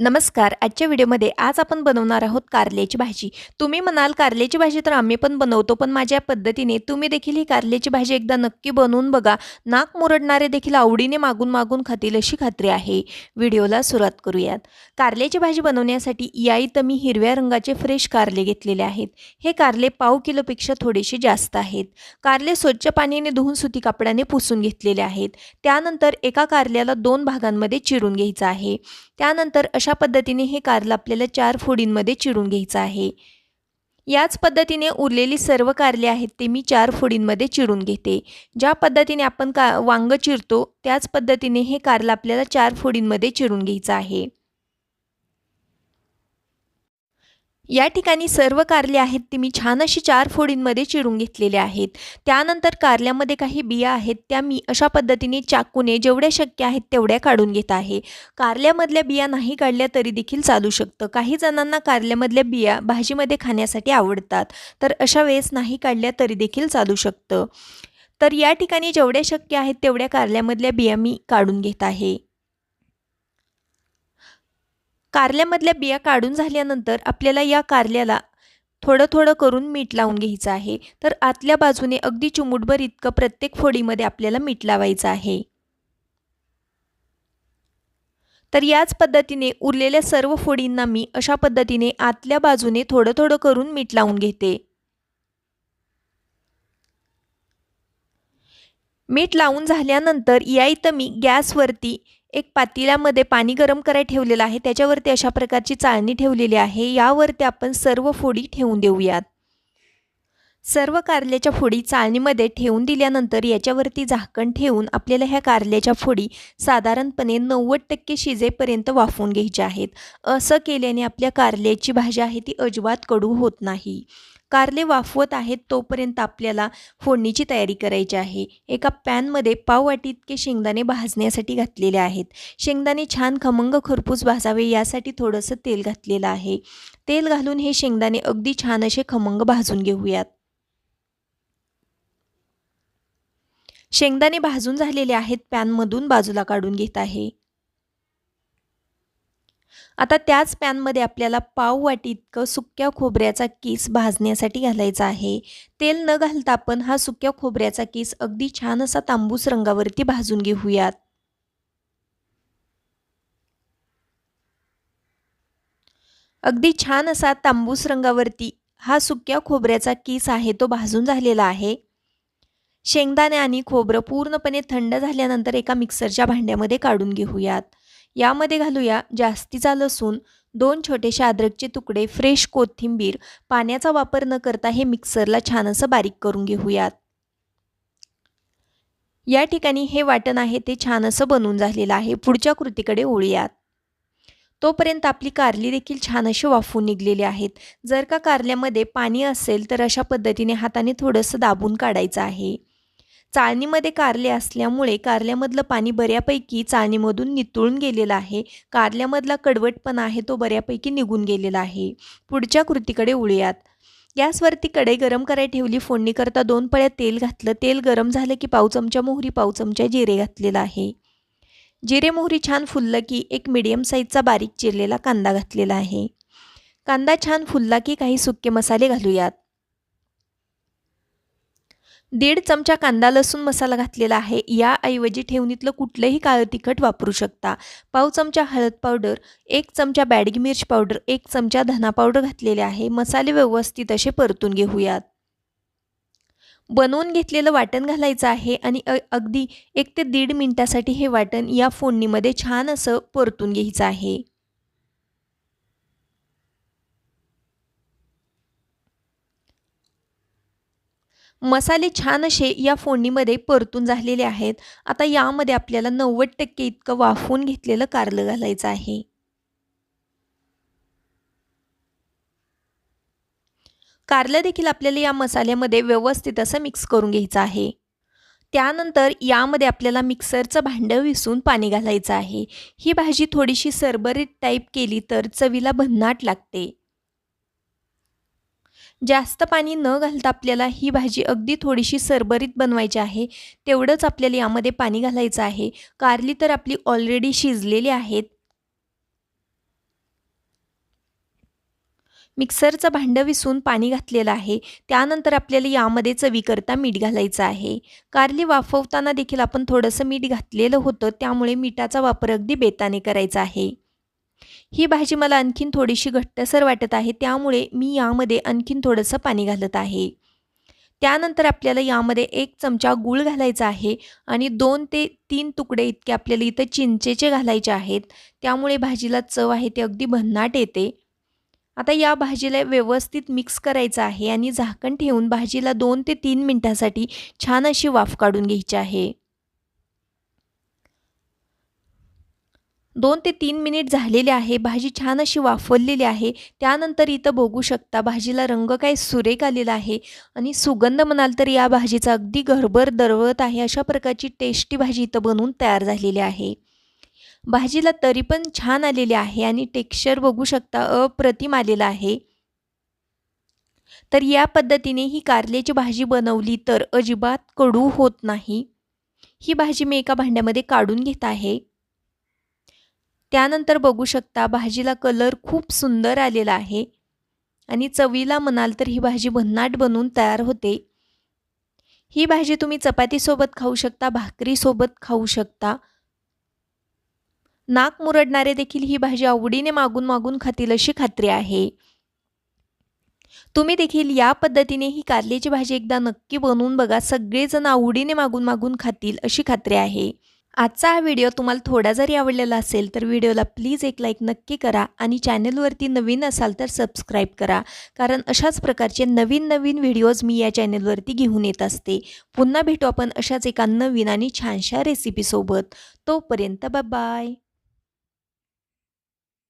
नमस्कार. आजच्या व्हिडिओमध्ये आज आपण बनवणार आहोत कारल्याची भाजी. तुम्ही म्हणाल कारल्याची भाजी तर आम्ही पण बनवतो पण माझ्या पद्धतीने तुम्ही देखील ही कारल्याची भाजी एकदा नक्की बनवून बघा. नाक मुरडणारे देखील आवडीने मागून मागून खातील अशी खात्री आहे. व्हिडिओला सुरुवात करूयात. कारल्याची भाजी बनवण्यासाठी या इथं मी हिरव्या रंगाचे फ्रेश कारले घेतलेले आहेत. हे कारले पाव किलोपेक्षा थोडेसे जास्त आहेत. कारले स्वच्छ पाण्याने धुवून सुती कापडाने पुसून घेतलेले आहेत. त्यानंतर एका कारल्याला दोन भागांमध्ये चिरून घ्यायचं आहे. त्यानंतर अशा पद्धतीने हे कारलं आपल्याला चार फोडींमध्ये चिरून घ्यायचं आहे. याच पद्धतीने उरलेली सर्व कारले आहेत ते मी चार फोडींमध्ये चिरून घेते. ज्या पद्धतीने आपण का वांग चिरतो त्याच पद्धतीने हे कारलं आपल्याला चार फोडींमध्ये चिरून घ्यायचं आहे. या ठिकाणी सर्व कारले आहेत ती मी छान अशी चार फोडींमध्ये चिरून घेतलेले आहेत. त्यानंतर कारल्यामध्ये काही बिया आहेत त्या मी अशा पद्धतीने चाकूने जेवढ्या शक्य आहेत तेवढ्या काढून घेत आहे. कारल्यामधल्या बिया नाही काढल्या तरी देखील चालू शकतं. काही जणांना कारल्यामधल्या बिया भाजीमध्ये खाण्यासाठी आवडतात तर अशा वेळेस नाही काढल्या तरी देखील चालू शकतं. तर या ठिकाणी जेवढ्या शक्य आहेत तेवढ्या कारल्यामधल्या बिया मी काढून घेत आहे. कारल्यामधल्या बिया काढून झाल्यानंतर आपल्याला या कारल्याला थोडं थोडं करून मीठ लावून घ्यायचं आहे. तर आतल्या बाजूने अगदी चिमुटभर इतकं प्रत्येक फोडीमध्ये आपल्याला मीठ लावायचं आहे. तर याच पद्धतीने उरलेल्या सर्व फोडींना मी अशा पद्धतीने आतल्या बाजूने थोडं थोडं करून मीठ लावून घेते. मीठ लावून झाल्यानंतर या इथं मी गॅसवरती एक पातेल्यामध्ये पाणी गरम करायला ठेवलेलं आहे. त्याच्यावरती अशा प्रकारची चाळणी ठेवलेली आहे. यावरती आपण सर्व फोडी ठेवून देऊयात. सर्व कारल्याच्या फोडी चाळणीमध्ये ठेवून दिल्यानंतर याच्यावरती झाकण ठेवून आपल्याला ह्या कारल्याच्या फोडी साधारणपणे नव्वद टक्के शिजेपर्यंत वाफवून घ्यायच्या आहेत. असं केल्याने आपल्या कारल्याची भाजी आहे ती अजिबात कडू होत नाही. कारले वाफवत आहेत तोपर्यंत आपल्याला फोडणीची तयारी करायची आहे. एका पॅनमध्ये पाववाटी इतके शेंगदाणे भाजण्यासाठी घातलेले आहेत. शेंगदाणे छान खमंग खरपूस भाजावे यासाठी थोडंसं तेल घातलेलं आहे. तेल घालून हे शेंगदाणे अगदी छान असे खमंग भाजून घेऊयात. शेंगदाणे भाजून झालेले आहेत पॅनमधून बाजूला काढून घेत आहे. आता त्याच पॅनमध्ये आपल्याला पाव वाटी इतकं सुक्या खोबऱ्याचा किस भाजण्यासाठी घालायचा आहे. तेल न घालता आपण हा सुक्या खोबऱ्याचा किस अगदी छान असा तांबूस रंगावरती भाजून घेऊयात. अगदी छान असा तांबूस रंगावरती हा सुक्या खोबऱ्याचा किस आहे तो भाजून झालेला आहे. शेंगदाणे आणि खोबरं पूर्णपणे थंड झाल्यानंतर एका मिक्सरच्या भांड्यामध्ये काढून घेऊयात. यामध्ये घालूया जास्तीचा लसूण दोन छोटेसे अद्रकचे तुकडे फ्रेश कोथिंबीर. पाण्याचा वापर न करता हे मिक्सरला छान असं बारीक करून घेऊयात. या ठिकाणी हे वाटण आहे ते छान असं बनवून झालेलं आहे. पुढच्या कृतीकडे ओळूयात तोपर्यंत आपली कारली देखील छान असे वाफून निघलेली आहेत. जर का कारल्यामध्ये पाणी असेल तर अशा पद्धतीने हाताने थोडंसं दाबून काढायचं आहे. चाळणीमध्ये कारले असल्यामुळे कारल्यामधलं पाणी बऱ्यापैकी चाळणीमधून नितळून गेलेलं आहे. कारल्यामधला कडवटपणा आहे तो बऱ्यापैकी निघून गेलेला आहे. पुढच्या कृतीकडे उळूयात गॅसवरती कढई गरम करायला ठेवली. फोडणी करता दोन पळ्या तेल घातलं. तेल गरम झालं की पाव चमचा मोहरी पाव चमचा जिरे घातलेला आहे. जिरे मोहरी छान फुललं की एक मिडियम साईजचा बारीक चिरलेला कांदा घातलेला आहे. कांदा छान फुलला की काही सुके मसाले घालूयात. दीड चमचा कांदा लसूण मसाला घातलेला आहे. याऐवजी ठेवणीतलं कुठलंही काळं तिखट वापरू शकता. पाव चमचा हळद पावडर एक चमचा बॅडगी मिर्च पावडर एक चमचा धना पावडर घातलेले आहे. मसाले व्यवस्थित असे परतून घेऊयात. बनवून घेतलेलं वाटण घालायचं आहे आणि अगदी एक ते दीड मिनटासाठी हे वाटण या फोडणीमध्ये छान असं परतून घ्यायचं आहे. मसाले छान असे या फोडणीमध्ये परतून झालेले आहेत. आता यामध्ये आपल्याला नव्वद टक्के इतकं वाफवून घेतलेलं कारलं घालायचं आहे. कारलं देखील आपल्याला या मसाल्यामध्ये व्यवस्थित असं मिक्स करून घ्यायचं आहे. त्यानंतर यामध्ये आपल्याला मिक्सरचं भांडं विसून पाणी घालायचं आहे. ही भाजी थोडीशी सरबरीत टाईप केली तर चवीला भन्नाट लागते. जास्त पाणी न घालता आपल्याला ही भाजी अगदी थोडीशी सरबरीत बनवायची आहे. तेवढंच आपल्याला यामध्ये पाणी घालायचं आहे. कारली तर आपली ऑलरेडी शिजलेली आहेत. मिक्सरचं भांडं विसून पाणी घातलेलं आहे. त्यानंतर आपल्याला यामध्ये चवीकरता मीठ घालायचं आहे. कारली वाफवताना देखील आपण थोडंसं मीठ घातलेलं होतं. त्यामुळे मिठाचा वापर अगदी बेताने करायचा आहे. ही भाजी मला आणखीन थोडीशी घट्टसर वाटत आहे त्यामुळे मी यामध्ये आणखीन थोडंसं पाणी घालत आहे. त्यानंतर आपल्याला यामध्ये एक चमचा गूळ घालायचा आहे आणि दोन ते तीन तुकडे इतके आपल्याला इथं चिंचेचे घालायचे आहेत त्यामुळे भाजीला चव आहे ते अगदी भन्नाट येते. आता या भाजीला व्यवस्थित मिक्स करायचं आहे आणि झाकण ठेवून भाजीला दोन ते तीन मिनटासाठी छान अशी वाफ काढून घ्यायची आहे. दोन ते तीन मिनिट झालेले आहे. भाजी छान अशी वाफवलेली आहे. त्यानंतर इथं बघू शकता भाजीला रंग काय सुरेख आलेला आहे आणि सुगंध म्हणाल तर या भाजीचा अगदी घरभर दरवळत आहे. अशा प्रकारची टेस्टी भाजी इथं बनवून तयार झालेली आहे. भाजीला तरी पण छान आलेली आहे आणि टेक्स्चर बघू शकता अप्रतिम आलेला आहे. तर या पद्धतीने ही कारल्याची भाजी बनवली तर अजिबात कडू होत नाही. ही भाजी मी एका भांड्यामध्ये काढून घेत आहे. त्यानंतर बघू शकता भाजीला कलर खूप सुंदर आलेला आहे. आणि चवीला म्हणाल तर ही भाजी भन्नाट बनवून तयार होते. ही भाजी तुम्ही चपातीसोबत खाऊ शकता भाकरीसोबत खाऊ शकता. नाक मुरडणारे देखील ही भाजी आवडीने मागून मागून खातील अशी खात्री आहे. तुम्ही देखील या पद्धतीने ही कारल्याची भाजी एकदा नक्की बनवून बघा. सगळेजण आवडीने मागून मागून खातील अशी खात्री आहे. आजचा हा व्हिडिओ तुम्हाला थोडा जरी आवडलेला असेल तर व्हिडिओला प्लीज एक लाईक नक्की करा आणि चॅनलवरती नवीन असाल तर सबस्क्राईब करा. कारण अशाच प्रकारचे नवीन नवीन व्हिडिओज मी या चॅनलवरती घेऊन येत असते. पुन्हा भेटू आपण अशाच एका नवीन आणि छानशा रेसिपीसोबत तोपर्यंत बाय